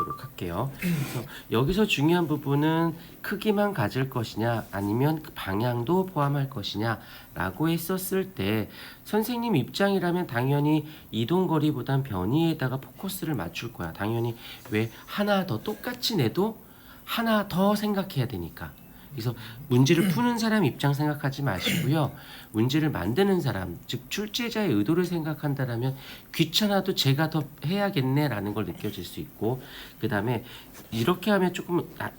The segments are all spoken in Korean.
보도록 할게요. 그래서 여기서 중요한 부분은 크기만 가질 것이냐 아니면 그 방향도 포함할 것이냐라고 했었을 때 선생님 입장이라면 당연히 이동 거리보단 변이에다가 포커스를 맞출 거야. 당연히 왜 하나 더 똑같이 내도 하나 더 생각해야 되니까. 그래서 문제를 푸는 사람 입장 생각하지 마시고요. 문제를 만드는 사람, 즉 출제자의 의도를 생각한다라면 귀찮아도 제가 더 해야겠네라는 걸 느껴질 수 있고 그 다음에 이렇게 하면 조금 나,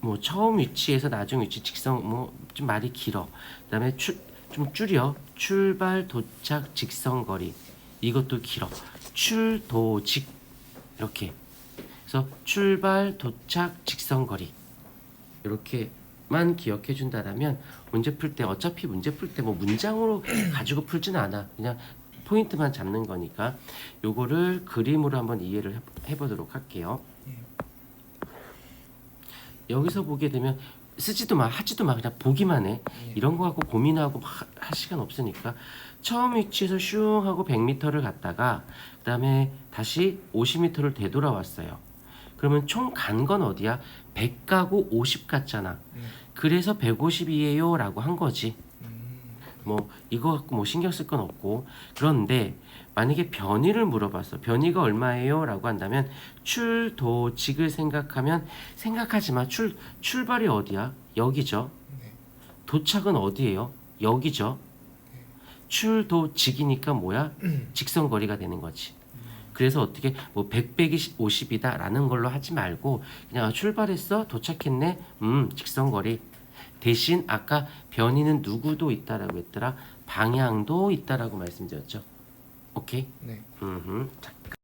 뭐 처음 위치에서 나중 위치 직선 뭐좀 말이 길어. 그 다음에 좀 줄여 출발 도착 직선 거리 이것도 길어. 출도직 이렇게 그래서 출발 도착 직선 거리 이렇게 만 기억해 준다라면 문제 풀 때 어차피 문제 풀 때 뭐 문장으로 가지고 풀지는 않아. 그냥 포인트만 잡는 거니까 요거를 그림으로 한번 이해를 해- 해보도록 할게요. 여기서 보게 되면 쓰지도 마 하지도 마 그냥 보기만 해. 이런 거 갖고 고민하고 막 할 시간 없으니까 처음 위치에서 슝 하고 100m를 갔다가 그 다음에 다시 50m를 되돌아왔어요 그러면 총 간 건 어디야? 100 가고 50 갔잖아. 네. 그래서 150이에요 라고 한 거지. 음. 뭐 이거 갖고 뭐 신경 쓸 건 없고. 그런데 만약에 변이를 물어봤어. 변이가 얼마예요? 라고 한다면 출도직을 생각하면 생각하지 마출 출발이 어디야? 여기죠. 네. 도착은 어디예요? 여기죠. 출도직이니까 뭐야? 직선 거리가 되는 거지 그래서 어떻게 뭐 100, 150이다 라는 걸로 하지 말고 그냥 아, 출발했어? 도착했네? 음 직선 거리. 대신 아까 변이는 누구도 있다라고 했더라? 방향도 있다라고 말씀드렸죠. 오케이? 네. 음흠. 자